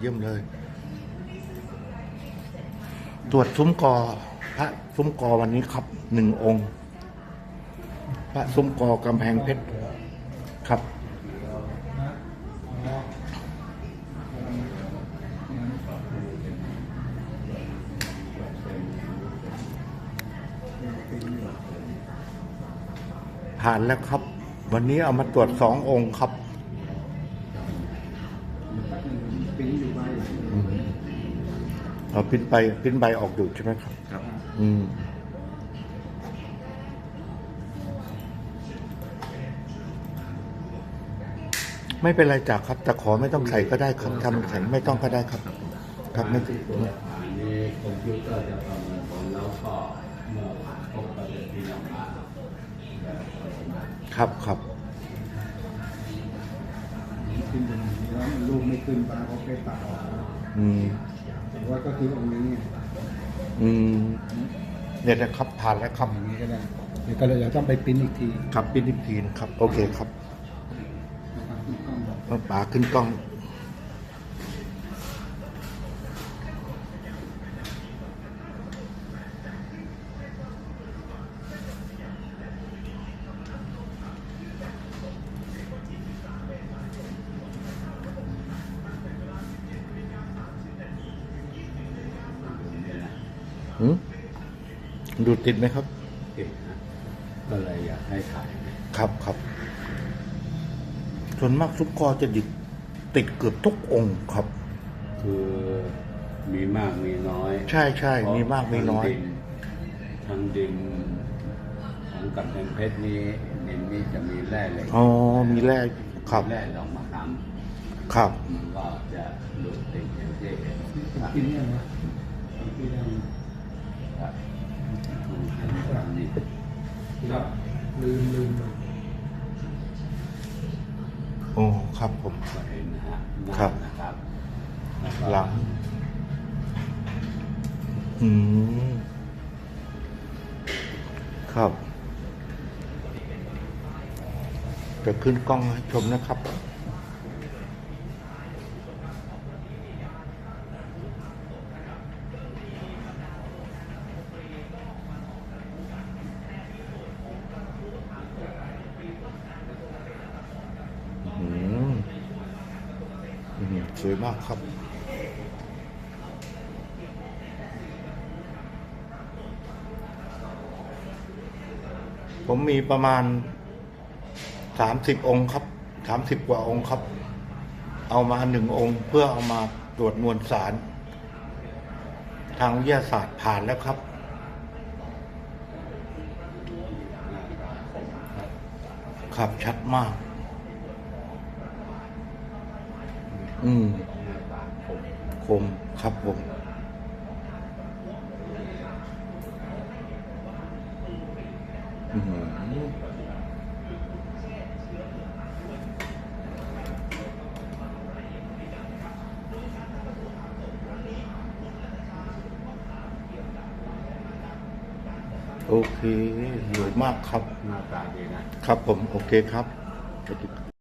เยี่ยมเลย ตรวจซุ้มกอ พระซุ้มกอวันนี้ครับหนึ่งองค์ พระซุ้มกอกำแพงเพชรครับผ่านแล้วครับ วันนี้เอามาตรวจสององค์ครับ อยู่ใบอืมเอาปิ้นใบปิ้นใบออกอยู่ใช่ไหมครับ ครับ อืม ไม่เป็นไรจากครับ แต่ขอไม่ต้องใส่ก็ได้ครับทำแข็งไม่ต้องก็ได้ครับ ครับไม่อันนี้คอมพิวเตอร์จะประเมินผลแล้วก็เมื่อผ่านครบก็จะพิจารณาครับครับขึ้นไป แล้วลูกไม่ขึ้นปลาเขาไปตัดออกอืมแต่ว่าก็คือองค์นี้ไงอืมเนี่ยนะครับผ่านแล้วครับอย่างนี้ก็ได้เดี๋ยวก็เลยจะต้องไปปิ้นอีกทีครับปิ้นอีกทีนะครับ โอเคครับนะครับที่กล้องบอกเอาป๋าขึ้นกล้อง หืมดูติดไหมครับ ติดนะก็เลยอยากให้ถ่าย ครับครับ ส่วนมากซุปกอจะดิดติดเกือบทุกองค์ครับ คือมีมากมีน้อยใช่ใช่มีมากมีน้อยทางดินของกำแพงเพชรนี้ดินนี้จะมีแร่เหล็กอ๋อมีแร่ครับ แร่ดอกมะขามครับมันก็จะดูดติดอย่างที่เห็นปิ้นเนี่ยนะปิ้นเนี่ยครับทางนี้ ครับลืมลืมโอ้ครับผม ก็เห็นนะฮะหน้าครับ นะครับแล้วก็หลัง อืม ครับจะขึ้นกล้องให้ชมนะครับ สวยมากครับ ผมมีประมาณสามสิบองค์ครับสามสิบกว่าองค์ครับ เอามาหนึ่งองค์เพื่อเอามาตรวจมวลสาร ทางวิทยาศาสตร์ผ่านแล้วครับครับชัดมาก อืมคมครับผม อืมโอเคสวยมากครับหน้าตาดีนะครับผม โอเคครับสวัสดีครับ